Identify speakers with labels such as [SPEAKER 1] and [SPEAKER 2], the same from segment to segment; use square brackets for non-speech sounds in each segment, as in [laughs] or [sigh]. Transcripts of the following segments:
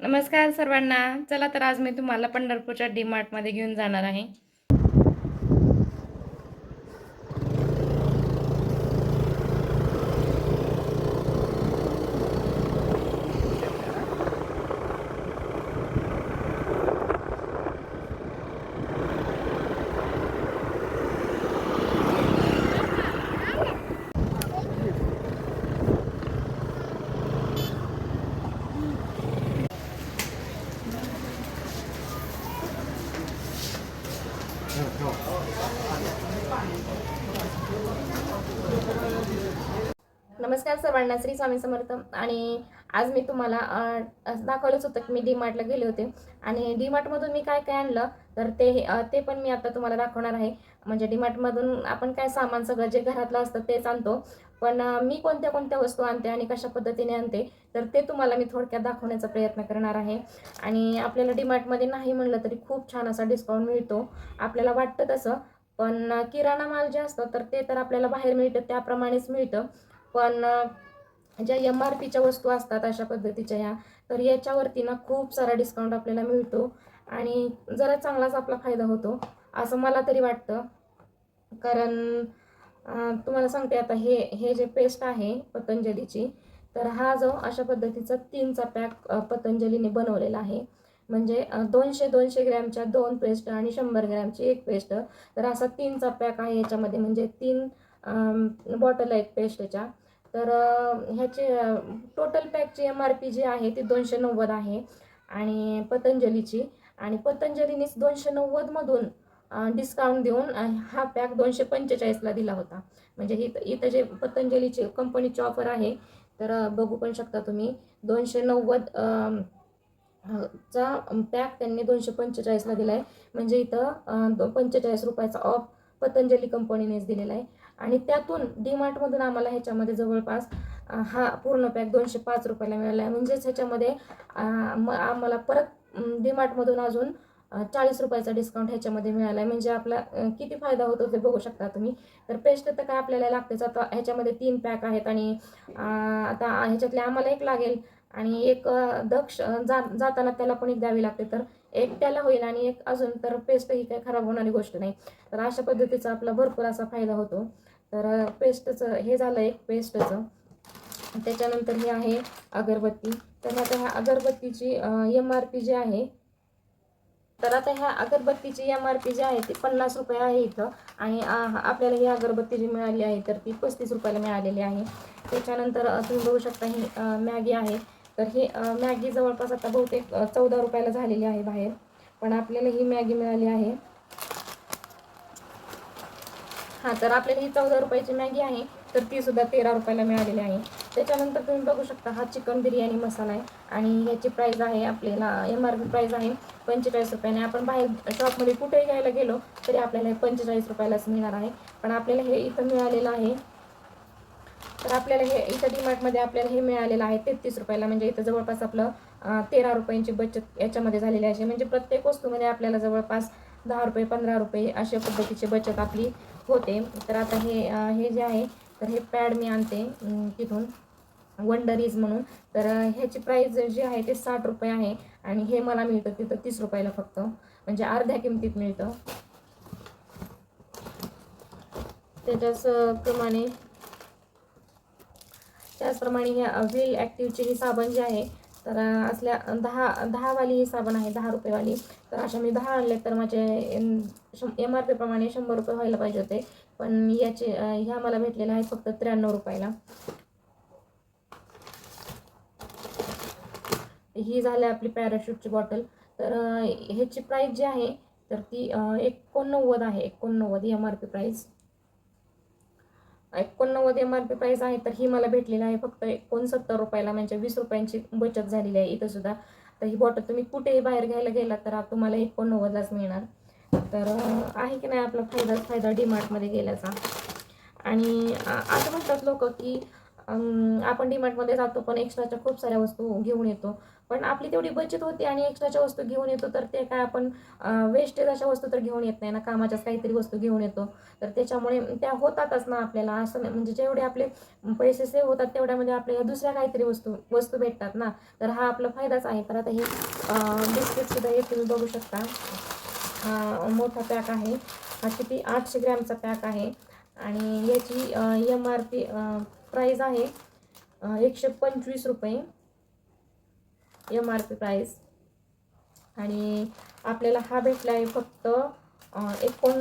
[SPEAKER 1] नमस्कार सर्वांना. चला तर आज मी तुम्हाला पंढरपूरच्या डी मार्टमध्ये घेऊन जाणार आहे. नमस्कार सर्वांना श्री स्वामी समर्थ. आणि आज मी तुम्हाला असं दाखवलंच होतं की मी डी मार्टला गेले होते. आणि डी मार्टमधून मी काय काय आणलं? तर ते ते पण मी आता तुम्हाला दाखवणार आहे. म्हणजे डी मार्टमधून आपण काय सामान सगळं जे घरातलं असतं तेच आणतो. पण मी कोणत्या कोणत्या वस्तू आणते आणि कशा पद्धतीने आणते तर ते तुम्हाला मी थोडक्यात दाखवण्याचा प्रयत्न करणार आहे. आणि आपल्याला डी मार्टमध्ये नाही म्हणलं तरी खूप छान असा डिस्काउंट मिळतो. आपल्याला वाटतं तसं पण किराणा माल जे असतं तर ते तर आपल्याला बाहेर मिळतं त्याप्रमाणेच मिळतं. पण ज्या एम आर पीच्या वस्तू असतात अशा पद्धतीच्या ह्या तर याच्यावरती ना खूप सारा डिस्काउंट आपल्याला मिळतो. आणि जरा चांगलाच आपला फायदा होतो. असं मला तरी वाटतं. कारण तुम्हाला सांगते आता हे हे जे पेस्ट आहे पतंजलीची तर हा जो अशा पद्धतीचा तीनचा पॅक पतंजलीने बनवलेला आहे. म्हणजे दोनशे दोनशे ग्रॅमच्या दोन पेस्ट आणि शंभर ग्रॅमची एक पेस्ट तर असा तीनचा पॅक आहे याच्यामध्ये. म्हणजे तीन बॉटल आहेत पेस्टच्या तर ह्याचे टोटल पॅकची एम आर पी जी आहे ती दोनशे नव्वद आहे. आणि पतंजलीची आणि पतंजलीनेच दोनशे नव्वदमधून डिस्काउंट देऊन हा पॅक दोनशे पंचेचाळीसला दिला होता. म्हणजे इथं इथं जे पतंजलीची कंपनीची ऑफर आहे तर बघू पण शकता तुम्ही. दोनशे नव्वद चा पॅक त्यांनी दोनशे पंचेचाळीसला दिला आहे म्हणजे इथं दो- पंचेचाळीस रुपयाचा ऑफ पतंजली कंपनीनेच दिलेला आहे. आणि त्यातून डी मार्टमधून आम्हाला ह्याच्यामध्ये जवळपास हा पूर्ण पॅक दोनशे पाच रुपयाला मिळाला आहे म्हणजेच ह्याच्यामध्ये आम्हाला परत डीमार्टमधून अजून चाळीस रुपयाचा डिस्काउंट ह्याच्यामध्ये मिळाला आहे म्हणजे आपला किती फायदा होतो ते बघू शकता तुम्ही. तर पेस्ट तर काय आपल्याला लागतेच. आता ह्याच्यामध्ये तीन पॅक आहेत आणि आता ह्याच्यातले आम्हाला एक लागेल आणि एक दक्ष जा जाताना त्याला पण एक द्यावी लागते. तर एक त्याला होईल आणि एक अजून. तर पेस्ट ही काही खराब होणारी गोष्ट नाही. तर अशा पद्धतीचा आपला भरपूर असा फायदा होतो. तर पेस्टचं हे झालं एक पेस्टचं त्याच्यानंतर हे आहे अगरबत्ती. तर आता ह्या अगरबत्तीची एम आर पी जी आहे. तर आता ह्या अगरबत्तीची एम आर पी जी आहे ती पन्नास रुपये आहे इथं. आणि आपल्याला ही अगरबत्ती जी मिळाली आहे तर ती पस्तीस रुपयाला मिळालेली आहे. त्याच्यानंतर तुम्ही बघू शकता ही मॅगी आहे. तर ही मॅगी जवळपास आता बहुतेक चौदा रुपयाला झालेली आहे बाहेर. पण आपल्याला ही मॅगी मिळाली आहे. हां तर आपल्याला ही चौदा रुपयाची मॅगी आहे तर ती सुद्धा तेरा रुपयाला मिळालेली आहे. त्याच्यानंतर तुम्ही बघू शकता हा चिकन बिर्याणी मसाला आहे आणि ह्याची प्राईस आहे आपल्याला एम आर पी प्राईस आहे पंचेचाळीस रुपयाने. आपण बाहेर शॉपमध्ये कुठेही घ्यायला गेलो तरी आपल्याला हे पंचेचाळीस रुपयालाच मिळणार आहे. पण आपल्याला हे इथं मिळालेलं आहे. तर आपल्याला हे इथं डीमार्टमध्ये आपल्याला हे मिळालेलं आहे तेहतीस रुपयाला. म्हणजे इथं जवळपास आपलं तेरा रुपयांची बचत याच्यामध्ये झालेली आहे. म्हणजे प्रत्येक वस्तूमध्ये आपल्याला जवळपास दहा रुपये पंधरा रुपये अशा पद्धतीची बचत आपली होते. तर आता हे हे जे आहे तर हे पॅड मी आणते तिथून. वंडरीज म्हणून. तर ह्याची प्राईस जी आहे ते साठ रुपये आहे आणि हे मला मिळतं तिथं तीस रुपयाला फक्त. म्हणजे अर्ध्या किमतीत मिळतं. त्याच्याच प्रमाणे. त्याचप्रमाणे ह्या व्हील ॲक्टिव्हची ही साबण जी आहे तर असल्या दहा दहावाली ही साबण आहे दहा रुपयेवाली. तर अशा मी दहा आणले तर माझे एम आर पीप्रमाणे शंभर रुपये व्हायला पाहिजे होते. पण याचे ह्या मला भेटलेल्या आहेत फक्त त्र्याण्णव रुपयाला. ही झाली आपली पॅराशूटची बॉटल तर ह्याची प्राईस जी आहे तर ती एकोणनव्वद आहे. एकोणनव्वद एम आर पी प्राईस एकोणनव्वद एम आर पी प्राईस आहे तर ही मला भेटलेली आहे फक्त एकोणसत्तर रुपयाला. म्हणजे वीस रुपयांची बचत झालेली आहे इथं सुद्धा. तर ही बॉटल तुम्ही कुठेही बाहेर घ्यायला गेला तर तुम्हाला एकोणनव्वदलाच मिळणार. तर आहे की नाही आपला फायदाच फायदा डीमार्टमध्ये गेल्याचा. आणि असं म्हणतात लोक की आपण डीमार्टमध्ये जातो पण एक्स्ट्राच्या खूप साऱ्या वस्तू घेऊन येतो. पण आपली तेवढी बचत होते आणि एक्स्ट्राच्या वस्तू घेऊन येतो तर ते काय आपण वेस्टेज अशा वस्तू तर घेऊन येत नाही ना कामाच्याच काहीतरी वस्तू घेऊन येतो. तर त्याच्यामुळे त्या होतातच ना आपल्याला असं म्हणजे जेवढे आपले पैसे सेव्ह होतात तेवढ्यामध्ये आपल्याला दुसऱ्या काहीतरी वस्तू वस्तू भेटतात ना. तर हा आपला फायदाच आहे. तर आता हे बिस्किटसुद्धा हे तुम्ही बघू शकता. हा मोठा पॅक आहे. हा किती आठशे ग्रॅमचा पॅक आहे. आणि याची एम आर पी प्राईज आहे एकशे पंचवीस रुपये. एम आर पी प्राईस आणि आपल्याला हा भेटला आहे फक्त एकोण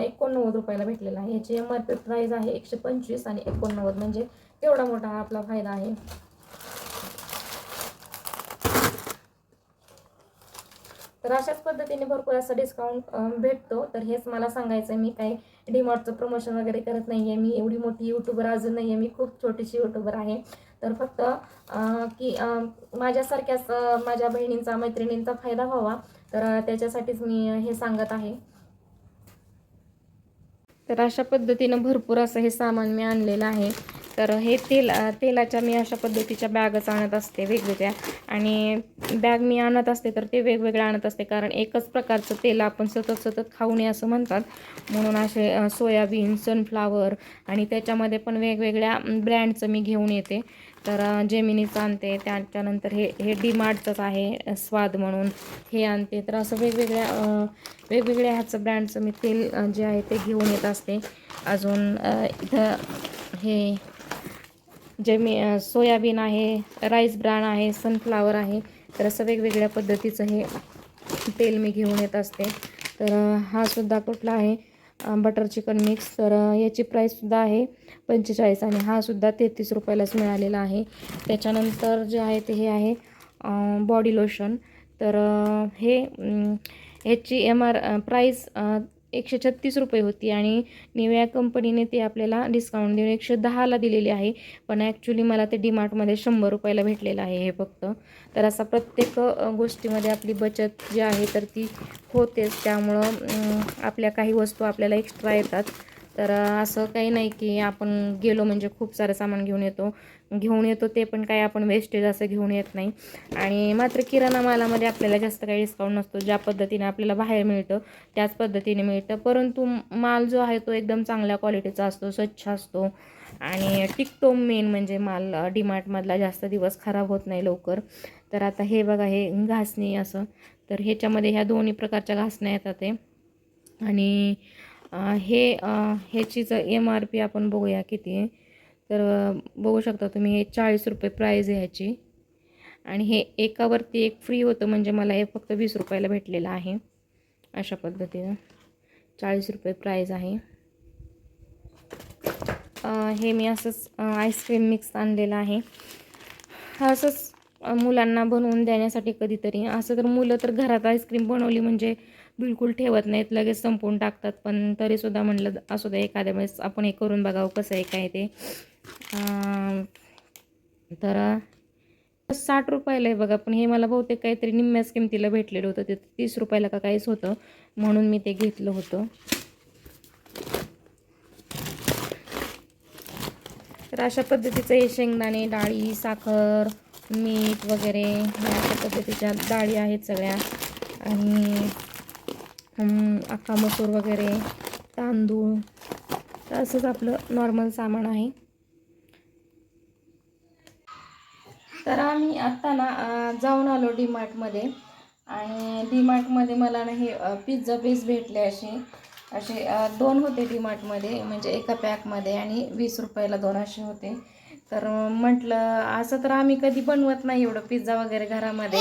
[SPEAKER 1] एकोणनव्वद रुपयाला भेटलेला आहे. याची एम आर पी प्राईज आहे एकशे पंचवीस आणि एकोणनव्वद. म्हणजे तेवढा मोठा हा आपला फायदा आहे. तर अशाच पद्धतीने भरपूर असा डिस्काउंट भेटतो. तर हेच मला सांगायचं आहे मी काही डीमार्टचं प्रमोशन वगैरे करत नाही आहे मी एवढी मोठी यूट्यूबर अजून नाही आहे मी खूप छोटीशी यूट्यूबर आहे. तर फक्त की माझ्यासारख्याच माझ्या बहिणींचा मैत्रिणींचा फायदा व्हावा. तर त्याच्यासाठीच मी हे सांगत आहे. तर अशा पद्धतीनं भरपूर असं हे सामान मी आणलेलं आहे. तर हे तेल तेलाच्या मी अशा पद्धतीच्या बॅगच आणत असते वेगवेगळ्या. आणि बॅग मी आणत असते तर ते वेगवेगळ्या आणत असते. कारण एकच प्रकारचं तेल आपण सतत सतत खाऊ नये असं म्हणतात. म्हणून असे सोयाबीन सनफ्लावर आणि त्याच्यामध्ये पण वेगवेगळ्या ब्रँडचं मी घेऊन येते. तर जेमिनीचं आणते. त्याच्यानंतर हे हे डीमार्टचंच आहे स्वाद म्हणून हे आणते. तर असं वेगवेगळ्या वेगवेगळ्या ह्याचं ब्रँडचं मी तेल जे आहे ते घेऊन येत असते. अजून इथं हे जे मी सोयाबीन आहे राईस ब्रँड आहे सनफ्लावर आहे. तर असं वेगवेगळ्या पद्धतीचं हे तेल मी घेऊन येत असते. तर हा सुद्धा कुठला आहे? बटर चिकन मिक्स तर याची प्राईससुद्धा आहे पंचेचाळीस आणि हा सुद्धा तेहतीस रुपयालाच मिळालेला आहे. त्याच्यानंतर जे आहे ते हे आहे बॉडी लोशन तर हे ह्याची एम आर प्राईस एकशे छत्तीस रुपये होती आणि निव्या कंपनीने ते आपल्याला डिस्काउंट देऊन एकशे दहाला दिलेली आहे. पण ॲक्च्युली मला ते डीमार्टमध्ये शंभर रुपयाला भेटलेलं आहे हे फक्त. तर असा प्रत्येक गोष्टीमध्ये आपली बचत जी आहे तर ती होतेच. त्यामुळं आपल्या काही वस्तू आपल्याला एक्स्ट्रा येतात. तर असं काही नाही की आपण गेलो म्हणजे खूप सारं सामान घेऊन येतो. घेऊन येतो ते पण काही आपण वेस्टेज असं घेऊन येत नाही. आणि मात्र किराणा मालामध्ये आपल्याला जास्त काही डिस्काउंट नसतो. ज्या पद्धतीने आपल्याला बाहेर मिळतं त्याच पद्धतीने मिळतं. परंतु माल जो आहे तो एकदम चांगल्या क्वालिटीचा असतो स्वच्छ असतो. आणि टिकतो मेन म्हणजे माल डीमार्टमधला जास्त दिवस खराब होत नाही लवकर. तर आता हे बघा हे घासणी असं. तर ह्याच्यामध्ये ह्या दोन्ही प्रकारच्या घासण्या येतात ते आणि हे ह्याची ह्याचीच एम आर पी आपण बघूया किती आहे तर बघू शकता तुम्ही हे चाळीस रुपये प्राईज आहे ह्याची. आणि हे एकावरती एक फ्री होतं म्हणजे मला हे फक्त वीस रुपयाला भेटलेलं आहे. अशा पद्धतीनं चाळीस रुपये प्राईज आहे. हे मी असंच आईस्क्रीम मिक्स आणलेलं आहे. असंच मुलांना बनवून देण्यासाठी कधीतरी. असं तर मुलं तर घरात आईस्क्रीम बनवली म्हणजे बिलकुल ठेवत नाहीत लगेच संपवून टाकतात. पण तरीसुद्धा म्हणलं असू दे एखाद्या वेळेस आपण हे करून बघावं कसं आहे काय ते. तर साठ रुपयाला आहे बघा पण हे मला बहुतेक काहीतरी निम्म्याच किमतीला भेटलेलं होतं. ते तीस रुपयाला का काहीच होतं म्हणून मी ते घेतलं होतं. तर अशा पद्धतीचं हे शेंगदाणे डाळी साखर मीठ वगैरे ह्या अशा पद्धतीच्या डाळी आहेत सगळ्या. आणि अख्खा मसूर वगैरे तांदूळ तर असंच आपलं नॉर्मल सामान आहे. तर आम्ही आत्ता ना जाऊन आलो डीमार्टमध्ये. आणि डी मार्टमध्ये मला ना हे पिझ्झा बेस भेटले असे. असे दोन होते डी मार्टमध्ये म्हणजे एका पॅकमध्ये आणि वीस रुपयाला दोन असे होते. तर म्हटलं असं तर आम्ही कधी बनवत नाही एवढं पिझ्झा वगैरे घरामध्ये.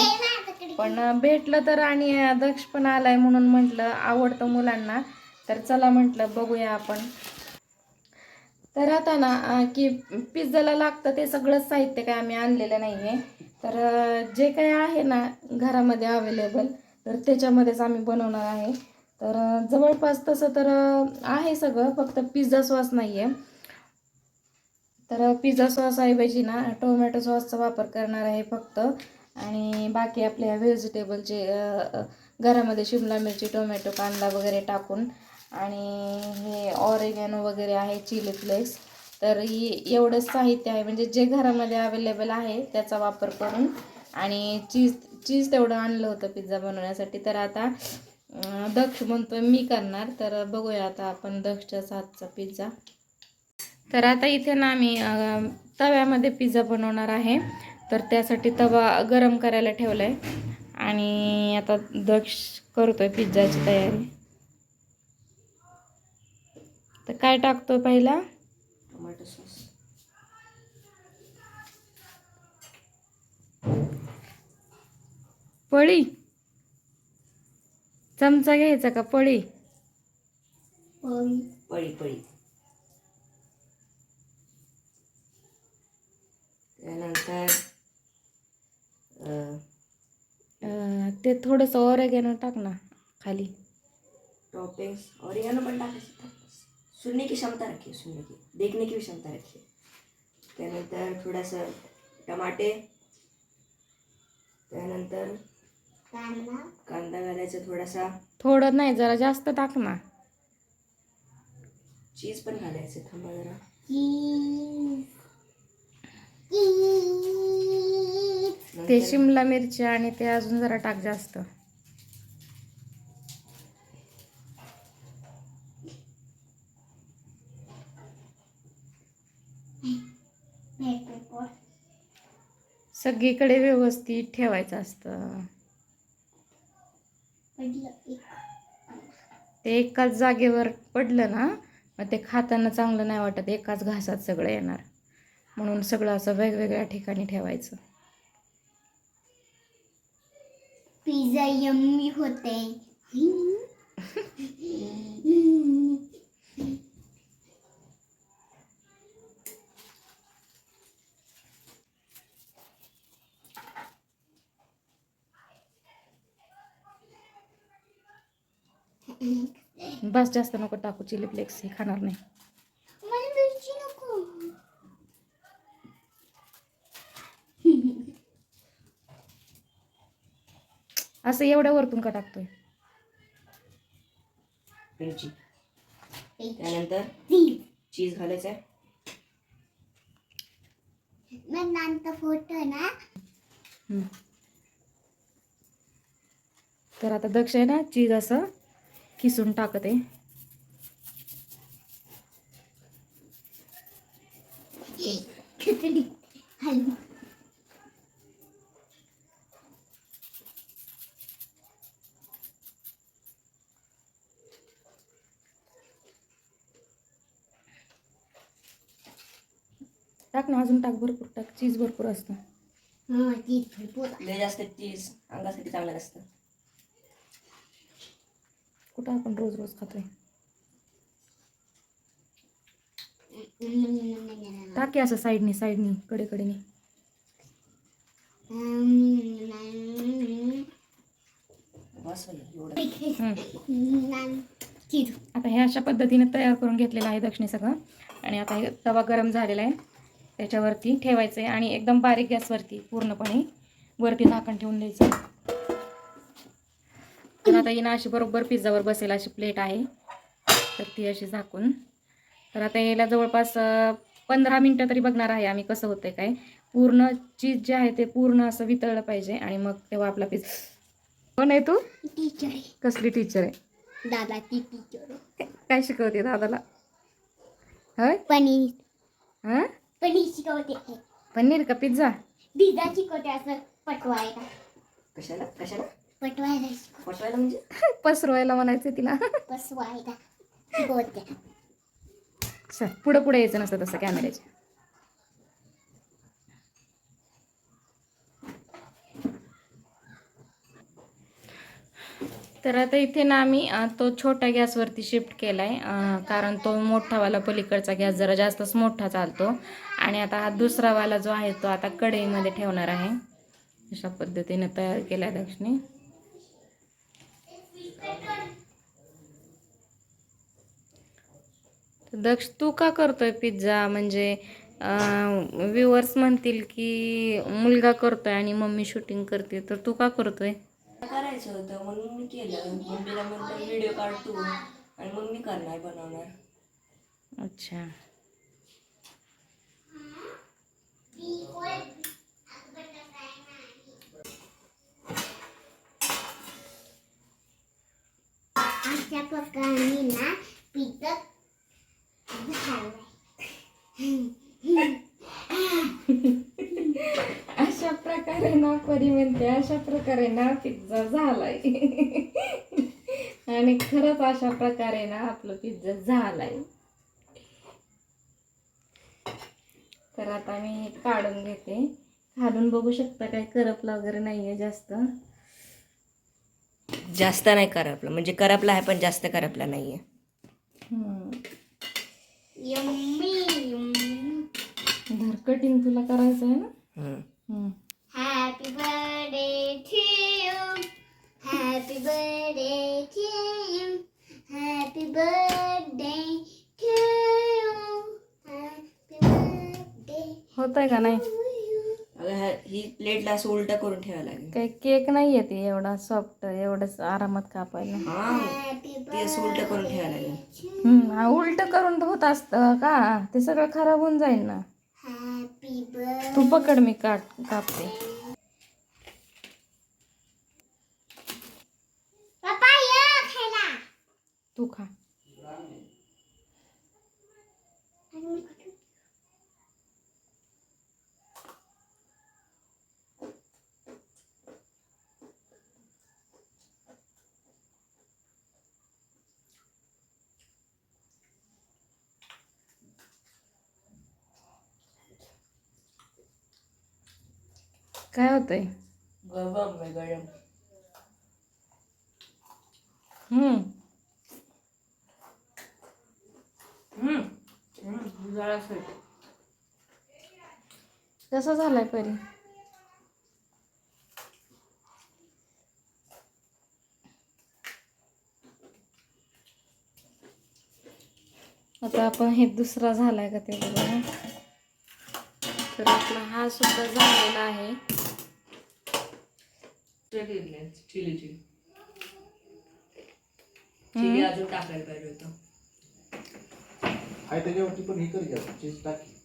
[SPEAKER 1] पण भेटलं तर आणि दक्ष पण आलाय म्हणून म्हटलं आवडतं मुलांना. तर चला म्हटलं बघूया आपण. तर आता ना की पिझ्झाला लागतं ते सगळंच साहित्य काय आम्ही आणलेलं नाही आहे तर जे काही आहे ना घरामध्ये अवेलेबल तर त्याच्यामध्येच आम्ही बनवणार आहे. तर जवळपास तसं तर आहे सगळं फक्त पिझ्झा सॉस नाही आहे तर पिझ्झा सॉस ऐवजी ना टोमॅटो सॉसचा वापर करणार आहे फक्त. आणि बाकी आपल्या व्हेजिटेबलचे घरामध्ये शिमला मिरची टोमॅटो कांदा वगैरे टाकून. आणि हे ऑरेगॅनो वगैरे आहे चिली फ्लेक्स तर ही एवढंच साहित्य आहे. म्हणजे जे घरामध्ये अवेलेबल आहे त्याचा वापर करून. आणि चीज चीज तेवढं आणलं होतं पिझ्झा बनवण्यासाठी. तर आता दक्ष म्हणतो मी करणार. तर बघूया आता आपण दक्षच्याच हातचा पिझ्झा. तर आता इथे ना आम्ही अं, तव्यामध्ये पिझ्झा बनवणार आहे. तर त्यासाठी तवा गरम करायला ठेवला आहे आणि आता दक्ष करतोय पिझ्झाची तयारी. तर काय टाकतोय पहिला?
[SPEAKER 2] Tomato sauce.
[SPEAKER 1] पळी. चमचा घ्यायचा का? पळी.
[SPEAKER 2] पळी पळी. अं,
[SPEAKER 1] ते थोडंसं ऑरेगॅनो टाक ना खाली.
[SPEAKER 2] टॉपिंग्स और ये ना बंदा सुनने की क्षमता रखिए सुनने की देखने की भी क्षमता रखिए त्यानंतर थोडासा टमाटे. त्यानंतर कांदा. घालायचा थोडासा.
[SPEAKER 1] थोडं नाही जरा जास्त टाक ना.
[SPEAKER 2] चीज पण घालायचं थांबा जरा.
[SPEAKER 1] ते शिमला मिरची आणि ते अजून जरा टाक जास्त. सगळीकडे व्यवस्थित ठेवायचं असतं. ते एकाच जागेवर पडलं ना मग ते खाताना चांगलं नाही वाटत एकाच घासात सगळं येणार. म्हणून सगळं असं वेगवेगळ्या ठिकाणी ठेवायचं.
[SPEAKER 3] पिझ्झा यम्मी होते.
[SPEAKER 1] बस जास्त नको टाकू चिली फ्लेक्स हे खाणार नाही
[SPEAKER 3] मला मिरची नको
[SPEAKER 1] असं एवढ्या वरतून का टाकतोय?
[SPEAKER 2] मिरची. त्यानंतर चीज घालायचं आहे.
[SPEAKER 3] मग नंतर फोटो ना.
[SPEAKER 1] हम्म. तर आता दक्ष आहे ना चीज असं किसून टाकत आहे.
[SPEAKER 3] खिचडी. हलवा.
[SPEAKER 1] टाक ना अजून टाक भरपूर टाक. चीज भरपूर असतं.
[SPEAKER 3] हा
[SPEAKER 2] लय जास्त चीज अंगासाठी चांगलं नसतं.
[SPEAKER 1] कुठं आपण रोज रोज खातोय? टाक असं साईडनी साईडनी कडे कडेने
[SPEAKER 2] बस होईल एवढं.
[SPEAKER 3] चीज
[SPEAKER 1] आता हे अशा पद्धतीने तयार करून घेतलेलं आहे दक्षिणे सगळं. आणि आता हे तवा गरम झालेला आहे. त्याच्यावरती ठेवायचं आहे आणि एकदम बारीक गॅसवरती पूर्णपणे वरती झाकण ठेवून द्यायचं. तर आता हिनं अशी बरोबर पिझ्झावर बसेल अशी प्लेट आहे. तर ती अशी झाकून. तर आता याला जवळपास पंधरा मिनटं तरी बघणार आहे आम्ही कसं होतंय काय. पूर्ण चीज जे आहे ते पूर्ण असं वितळलं पाहिजे आणि मग तेव्हा आपला पिझ्झा. कोण आहे तू?
[SPEAKER 3] टीचर
[SPEAKER 1] कसली टीचर आहे?
[SPEAKER 3] दादा ती टीचर
[SPEAKER 1] काय शिकवते दादाला? होय?
[SPEAKER 3] पनीर.
[SPEAKER 1] हां?
[SPEAKER 3] पनीर शिकवते
[SPEAKER 1] पनीर का पिझ्झा?
[SPEAKER 3] पिझ्झा शिकवते असं पटवायला.
[SPEAKER 2] कशाला? कशाला?
[SPEAKER 3] पटवायला. शिकव
[SPEAKER 2] पटवायला म्हणजे? [laughs]
[SPEAKER 1] पसरवायला म्हणायचं तिला. [laughs]
[SPEAKER 3] शिकवते
[SPEAKER 1] चल पुढं पुढे यायचं नसतं तसं कॅमेऱ्याच्या. तर आता इथे ना आम्ही अं, तो छोट्या गॅसवरती शिफ्ट केला आहे कारण तो मोठावाला पलीकडचा गॅस जरा जास्तच मोठा चालतो. आणि आता हा दुसरावाला जो आहे तो आता कढईमध्ये ठेवणार आहे. अशा पद्धतीने तयार केला दक्षिणी. दक्ष तू का करतोय पिझ्झा? म्हणजे व्ह्युअर्स म्हणतील की मुलगा करतोय आणि मम्मी शूटिंग करते. तर तू का करतोय?
[SPEAKER 2] करायचं होतं म्हणून मी केलं. मम्मीला म्हणलं व्हिडिओ काढ तू आणि मग मी करणार बनवणार.
[SPEAKER 1] अच्छा.
[SPEAKER 3] अशा प्रकारे ना पिझ्झा
[SPEAKER 1] अशा प्रकारे ना परी म्हणते अशा प्रकारे ना पिझ्झा झालाय. आणि खरंच अशा प्रकारे ना आपलं पिझ्झा झालाय. तर आता मी काढून घेते काढून बघू शकता काय करपला वगैरे नाहीये जास्त
[SPEAKER 2] जास्त नाही करपला म्हणजे करपला आहे पण जास्त करपला नाहीये
[SPEAKER 1] हम्म.
[SPEAKER 3] यम्मी
[SPEAKER 1] धर कटिंग तुला करायचं आहे ना
[SPEAKER 2] हम्म.
[SPEAKER 1] हम्म.
[SPEAKER 3] Happy birthday to you happy birthday to you happy birthday to you happy birthday
[SPEAKER 1] होत आहे का नाही?
[SPEAKER 2] अगं ह्या- ही प्लेटला असं उलट करून ठेवायला लागेल.
[SPEAKER 1] काही केक नाही आहे ते एवढा सॉफ्ट एवढंच आरामात कापायला.
[SPEAKER 2] हा ती असं उलट करून ठेवायला लागेल.
[SPEAKER 1] हम्म, हा उलट करून होत असतं का? ते सगळं खराब होऊन जाईल ना. तू पकड मी काट कापते.
[SPEAKER 3] पप्पा ये खायला.
[SPEAKER 1] तू खा. काय होतंय?
[SPEAKER 2] गरम आहे, गरम.
[SPEAKER 1] हम्म.
[SPEAKER 2] हम्म. हम्म, जरासं.
[SPEAKER 1] कसा झालाय परी? आता आपण हे दुसरा झालाय का ते बघा तर आपला हा सुद्धा झालेला आहे.
[SPEAKER 2] Chilli chilli. चिली अजून टाकायला पाहिजे होतं.
[SPEAKER 4] आहे त्याच्यावरती पण हे कर घ्या चीज टाकी